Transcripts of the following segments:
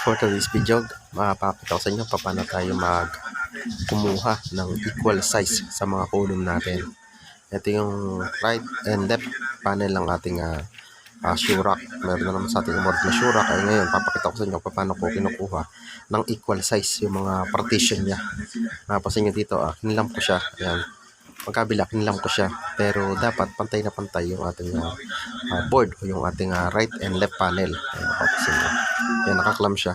For today's video, mapapakita ko sa inyo paano tayo mag kumuha ng equal size sa mga column natin. Ito yung right and left panel ng ating uh, uh, Shurak. Meron na naman sa ating umorder na Shurak. Ay ngayon, papakita ko sa inyo paano ko kinukuha ng equal size yung mga partition niya. Napasin nyo dito, uh, kinilam ko siya. Ayan. Pagkabila, kinilam ko siya. Pero dapat pantay na pantay yung ating uh, board o yung ating uh, right and left panel. Ayan. Ayan, nakaklam siya.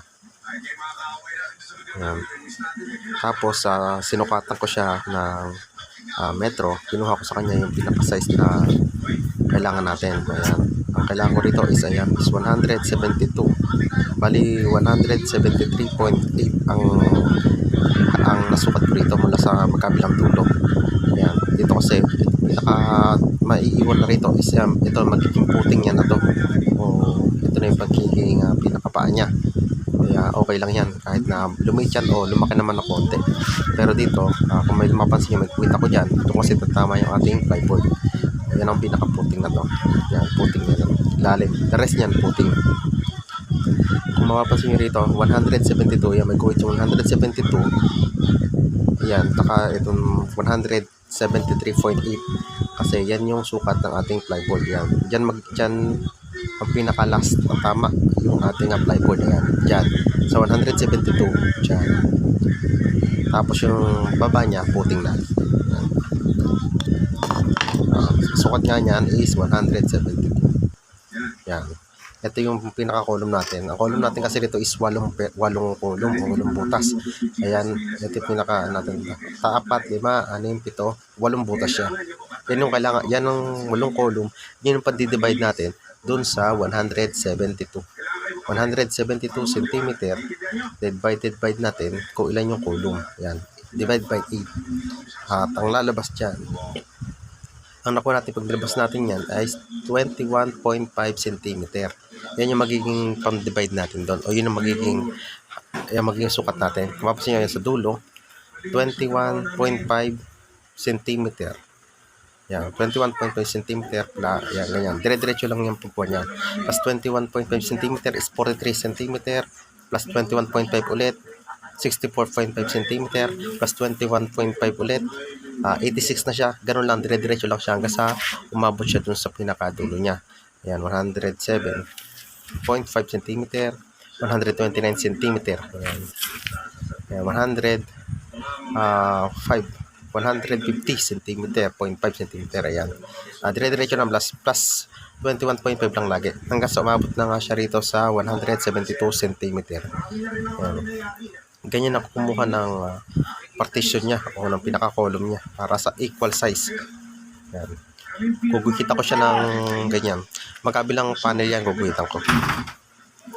Ayan. Tapos, uh, sinukatan ko siya ng uh, metro. Kinuha ko sa kanya yung pinaka-size na kailangan natin. Ayan. Ang kailangan ko rito is, ayan, is 172. Bali, 173.8 ang ang nasukat ko rito mula sa magkabilang dulo. Ayan. Dito kasi, pinaka maiiwan na rito is um, ito magiging puting niya na to. O ito na yung pagiging uh, pinakapaa niya. Kaya okay lang yan kahit na lumiit yan o lumaki naman na konti. Pero dito, uh, kung may mapansin nyo, may kwita ko dyan. Ito kasi tatama yung ating plyboard. Yan ang pinaka-puting na to. Yan, puting to. Lalim. The rest niyan, puting. Kung mapapansin nyo rito, 172. Yan, may kuwit yung 172. Yan, taka itong 173.8. Kasi yan yung sukat ng ating plyboard. Yan. Diyan mag, diyan ang pinaka-last na tama yung ating plyboard. Yan. Diyan. Sa 172. Diyan. Tapos yung baba niya, puting na. Yan. Uh, sukat nga niyan is 172. Yan. Ito yung pinaka-column natin. Ang column natin kasi dito is walong, walong column o walong butas. Ayan, ito yung pinaka natin. Sa apat, lima, anim, pito, walong butas siya. Yan yung kailangan, yan ang walong column. Yan yung pag-divide natin dun sa 172. 172 cm divided by natin kung ilan yung column. Yan. Divide by 8. At ang lalabas dyan, ang nakuha natin pag nilabas natin yan ay 21.5 cm. Yan yung magiging pang-divide natin doon. O yun ang magiging yung magiging sukat natin. Kung mapasin nyo yan sa dulo, 21.5 cm. Yan, 21.5 cm na, yan, ganyan. Dire-diretso lang yung pagkuha niya. Plus 21.5 cm is 43 cm. Plus 21.5 ulit, 64.5 cm. Plus 21.5 ulit, uh, 86 na siya. Ganun lang, dire-diretso lang siya hanggang sa umabot siya dun sa pinakadulo niya. Ayan, 107.5 cm, 129 cm. Ayan. Ayan, 100, uh, 5, 150 cm, 0.5 cm. Ayan. Uh, dire-diretso lang plus, plus 21.5 lang lagi. Hanggang sa umabot na nga siya rito sa 172 cm. Ayan. Ganyan ako kumuha ng uh, partition niya o ng pinaka-column niya para sa equal size. Yan. Gugukita ko siya ng ganyan. Magkabilang panel yan, guguhitan ko.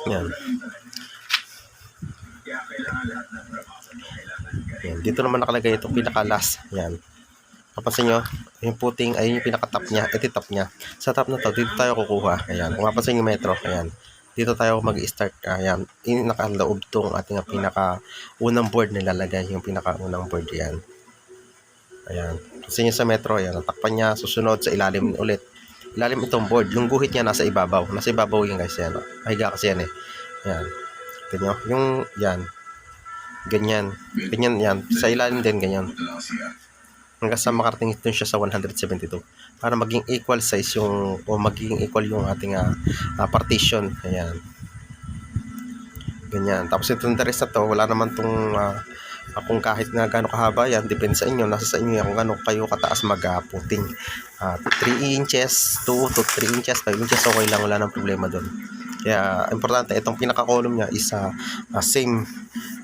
Yan. Yan. Dito naman nakalagay itong pinaka-last. Yan. Kapansin nyo, yung puting, ayun yung pinaka-top niya. Ito top niya. Sa top na to, dito tayo kukuha. Ayan. Kung mapansin yung metro, ayan. Dito tayo mag-start. Ayan. Yung nakaloob tong ating pinaka-unang board nilalagay. Yung pinaka-unang board yan. Ayan. Kasi niya sa metro, ayan. Takpan niya, susunod sa ilalim ulit. Ilalim itong board. Yung guhit niya nasa ibabaw. Nasa ibabaw yung guys. Yan. Mahiga kasi yan eh. Ayan. Nyo. Yung, yan. Ganyan. Ganyan yan. Sa ilalim din, ganyan. Hanggang sa makarating ito siya sa 172. Para maging equal size yung, o magiging equal yung ating uh, uh, partition. Ayan. Ganyan. Tapos itong na to, wala naman tong uh, kung kahit na gano'ng kahaba yan, depende sa inyo, nasa sa inyo yan kung gano'ng kayo kataas mag-puting. Uh, 3 inches, 2 to 3 inches, 5 inches, okay lang, wala nang problema doon. Kaya, importante, itong pinaka-column niya is uh, uh, same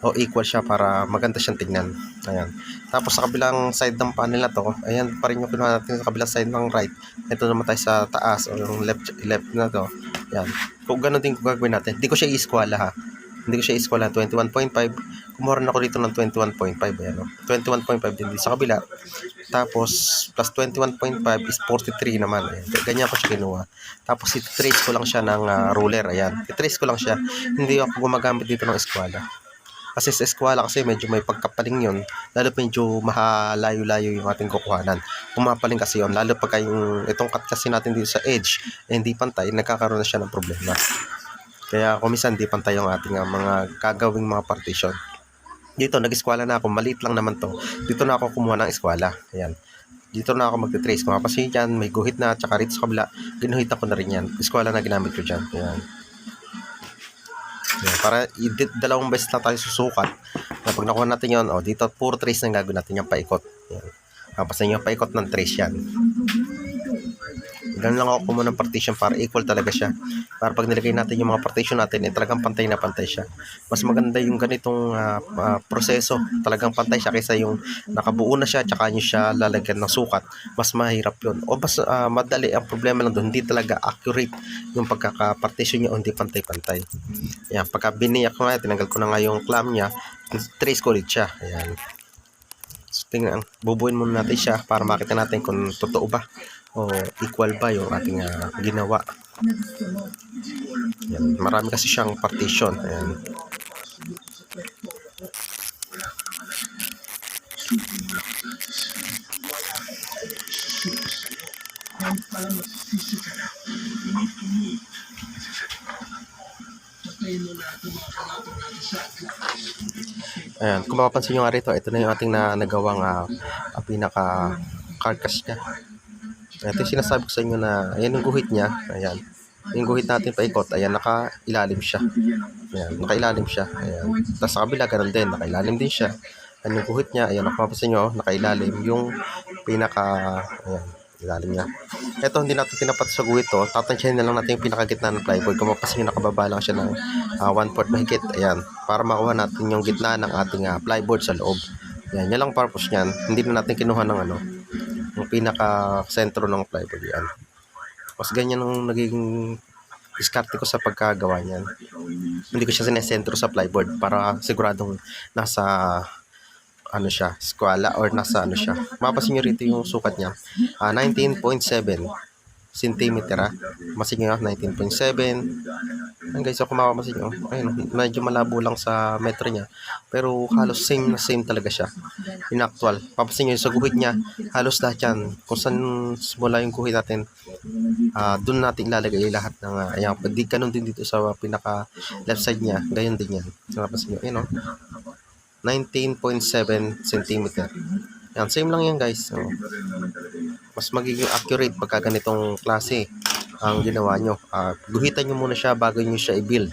o equal siya para maganda siyang tignan. Ayan. Tapos sa kabilang side ng panel na to, ayan pa rin yung kinuha natin sa kabilang side ng right. Ito naman tayo sa taas o yung left, left na to. Ayan. Kung gano'n din kung gagawin natin, hindi ko siya i-squala ha. Hindi ko siya i-squala. 21.5. Kumuha rin ako dito ng 21.5. Ayan, no? 21.5 din dito sa kabila. Tapos, plus 21.5 is 43 naman. Ayan. Ganyan ko siya kinuha. Tapos, iti-trace ko lang siya ng uh, ruler. Ayan. I-trace ko lang siya. Hindi ako gumagamit dito ng eskwala. Kasi sa eskwala kasi medyo may pagkapaling yun. Lalo medyo mahalayo-layo yung ating kukuhanan. Pumapaling kasi yun. Lalo pagka yung itong cut kasi natin dito sa edge, eh, hindi pantay, nagkakaroon na siya ng problema. Kaya kumisan di pantay yung ating ah, mga gagawing mga partition. Dito, nag-eskwala na ako. Maliit lang naman to. Dito na ako kumuha ng eskwala. Ayan. Dito na ako magte-trace. Kung mapasin dyan, may guhit na, tsaka rito sa kabila, ginuhitan ko na rin yan. Eskwala na ginamit ko dyan. Ayan. Ayan. Para dalawang beses na tayo susukat. Na pag nakuha natin yun, oh, dito puro trace na gagawin natin yung paikot. Ayan. Papasin yung paikot ng trace yan. Ganun lang ako kumuha ng partition para equal talaga siya. Para pag nilagay natin yung mga partition natin, eh, talagang pantay na pantay siya. Mas maganda yung ganitong ah, ah, proseso. Talagang pantay siya kaysa yung nakabuo na siya tsaka nyo siya lalagyan ng sukat. Mas mahirap yun. O mas ah, madali. Ang problema lang doon, hindi talaga accurate yung pagkaka-partition niya o hindi pantay-pantay. Yan. Pagka biniyak ko nga, tinanggal ko na nga yung clamp niya, trace ko ulit siya. Ayan. So, tingnan, bubuin muna natin siya para makita natin kung totoo ba o equal ba yung ating ah, ginawa. Yan. Marami kasi siyang partition. Ayan. Ayan, kung mapapansin nyo nga rito, ito na yung ating na nagawang ah, ah, pinaka carcass niya. Ito yung sinasabi ko sa inyo na, ayan yung guhit niya, ayan. Yung guhit natin paikot, ayan, nakailalim siya. Ayan, nakailalim siya. Ayan. Tapos sa kabila, ganun din, nakailalim din siya. Ayan yung guhit niya, ayan, kung mapapansin nyo, nakailalim. Yung pinaka, ayan, ilalim niya. Ito, hindi natin tinapat sa guhit to. Tatansyahin na lang natin yung pinakagitna ng plywood. Kung mapapansin nyo, nakababa lang siya ng uh, one fourth mahigit. Ayan, para makuha natin yung gitna ng ating ah, plywood sa loob. Ayan, yan lang purpose niyan. Hindi na natin kinuha ng ano, yung pinaka sentro ng plywood yan. Mas ganyan ang naging diskarte ko sa pagkagawa niyan. Hindi ko siya sinesentro sa plywood para siguradong nasa ano siya, skwala or nasa ano siya. Mapasin nyo rito yung sukat niya. Ah, 19.7 centimeter ah. Masin nyo 19.7. Ayan guys, so kung mapapansin nyo, ayun, medyo malabo lang sa metro niya. Pero halos same na same talaga siya. In actual. Papasin nyo sa guhit niya, halos lahat yan. Kung saan simula yung guhit natin, ah doon natin ilalagay lahat ng, uh, ayan, di ganun din dito sa pinaka left side niya, gayon din yan. So, napasin nyo, yun o. 19.7 cm. Yan, same lang yan guys. So, mas magiging accurate pagka ganitong klase ang ginawa nyo. Ah, guhitan nyo muna siya bago nyo siya i-build.